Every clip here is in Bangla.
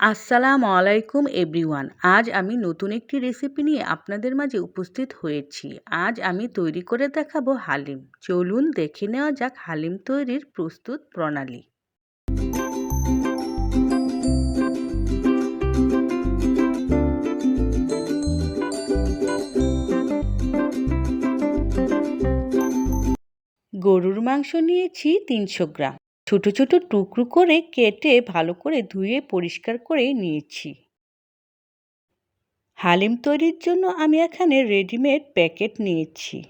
আসসালামু আলাইকুম এভরিওয়ান। আজ আমি নতুন একটি রেসিপি নিয়ে আপনাদের মাঝে উপস্থিত হয়েছি। আজ আমি তৈরি করে দেখাবো হালিম। চলুন দেখে নেওয়া যাক হালিম তৈরির প্রস্তুত প্রণালী। গরুর মাংস নিয়েছি তিনশো গ্রাম। ছোট ছোট টুকরো করে কেটে ভালো করে ধুয়ে পরিষ্কার করে নিয়েছি। হালিম তৈরির জন্য আমি এখানে রেডিমেড প্যাকেট নিয়েছি।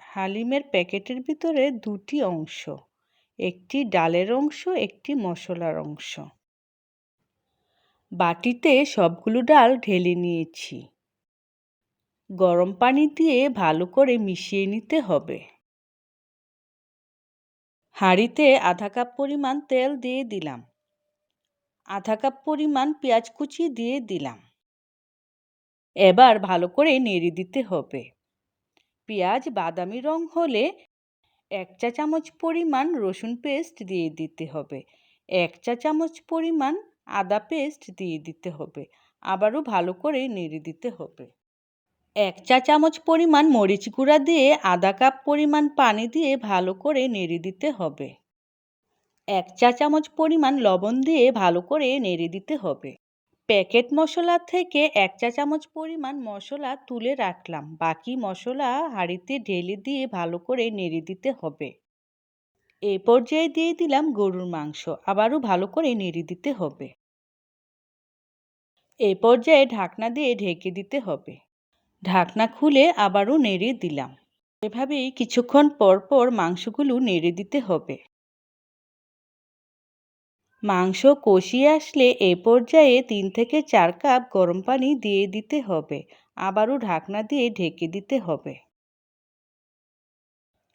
হালিমের প্যাকেটের ভিতরে দুটি অংশ, একটি ডালের অংশ, একটি মশলার অংশ। বাটিতে সবগুলো ডাল ঢেলে নিয়েছি। গরম পানি দিয়ে ভালো করে মিশিয়ে নিতে হবে। হাঁড়িতে আধা কাপ পরিমাণ তেল দিয়ে দিলাম। আধা কাপ পরিমাণ পেঁয়াজ কুচি দিয়ে দিলাম। এবার ভালো করে নেড়ে দিতে হবে। পেঁয়াজ বাদামি রং হলে এক চা চামচ পরিমাণ রসুন পেস্ট দিয়ে দিতে হবে। এক চা চামচ পরিমাণ আদা পেস্ট দিয়ে দিতে হবে। আবারও ভালো করে নেড়ে দিতে হবে। এক চা চামচ পরিমাণ মরিচ গুঁড়া দিয়ে আধা কাপ পরিমাণ পানি দিয়ে ভালো করে নেড়ে দিতে হবে। এক চা চামচ পরিমাণ লবণ দিয়ে ভালো করে নেড়ে দিতে হবে। প্যাকেট মশলা থেকে এক চা চামচ পরিমাণ মশলা তুলে রাখলাম। বাকি মশলা হাঁড়িতে ঢেলে দিয়ে ভালো করে নেড়ে দিতে হবে। এই পর্যায়ে দিয়ে দিলাম গরুর মাংস। আবারও ভালো করে নেড়ে দিতে হবে। এই পর্যায়ে ঢাকনা দিয়ে ঢেকে দিতে হবে। ঢাকনা খুলে আবারও নেড়ে দিলাম। এভাবেই কিছুক্ষণ পর পর মাংসগুলো নেড়ে দিতে হবে। মাংস কষিয়ে আসলে এ পর্যায়ে তিন থেকে চার কাপ গরম পানি দিয়ে দিতে হবে। আবারও ঢাকনা দিয়ে ঢেকে দিতে হবে।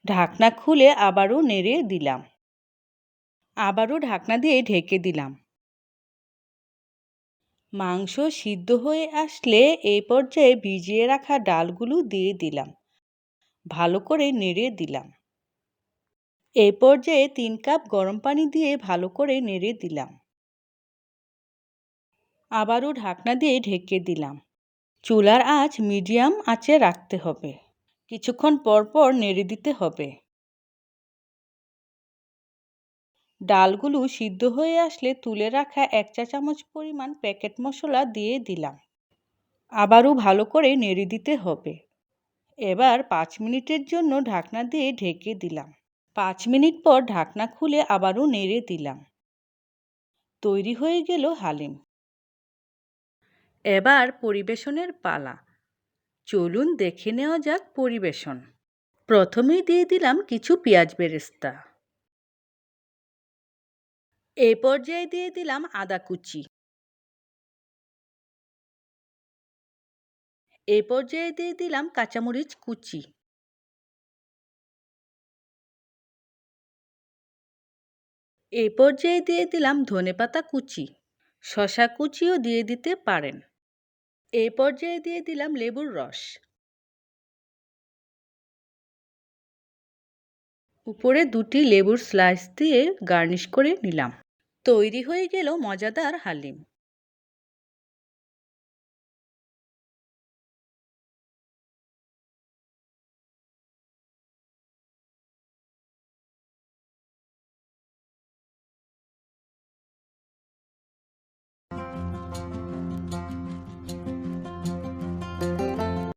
ঢাকনা খুলে আবারও নেড়ে দিলাম। আবারও ঢাকনা দিয়ে ঢেকে দিলাম। মাংস সিদ্ধ হয়ে আসলে এই পর্যায়ে ভিজিয়ে রাখা ডালগুলো দিয়ে দিলাম। ভালো করে নেড়ে দিলাম। এই পর্যায়ে তিন কাপ গরম পানি দিয়ে ভালো করে নেড়ে দিলাম। আবারও ঢাকনা দিয়ে ঢেকে দিলাম। চুলার আঁচ মিডিয়াম আঁচে রাখতে হবে। কিছুক্ষণ পর পর নেড়ে দিতে হবে। ডালগুলো সিদ্ধ হয়ে আসলে তুলে রাখা এক চা চামচ পরিমাণ প্যাকেট মশলা দিয়ে দিলাম। আবারও ভালো করে নেড়ে দিতে হবে। এবার পাঁচ মিনিটের জন্য ঢাকনা দিয়ে ঢেকে দিলাম। পাঁচ মিনিট পর ঢাকনা খুলে আবারও নেড়ে দিলাম। তৈরি হয়ে গেল হালিম। এবার পরিবেশনের পালা। চলুন দেখে নেওয়া যাক পরিবেশন। প্রথমেই দিয়ে দিলাম কিছু পেঁয়াজ বেরেস্তা। এই পর্যায়ে দিয়ে দিলাম আদা কুচি। এই পর্যায়ে দিয়ে দিলাম কাঁচামরিচ কুচি। এই পর্যায়ে দিয়ে দিলাম ধনেপাতা কুচি। শশা কুচিও দিয়ে দিতে পারেন। এই পর্যায়ে দিয়ে দিলাম লেবুর রস। উপরে দুটি লেবুর স্লাইস দিয়ে গার্নিশ করে নিলাম। তৈরি হয়ে গেল মজাদার হালিম।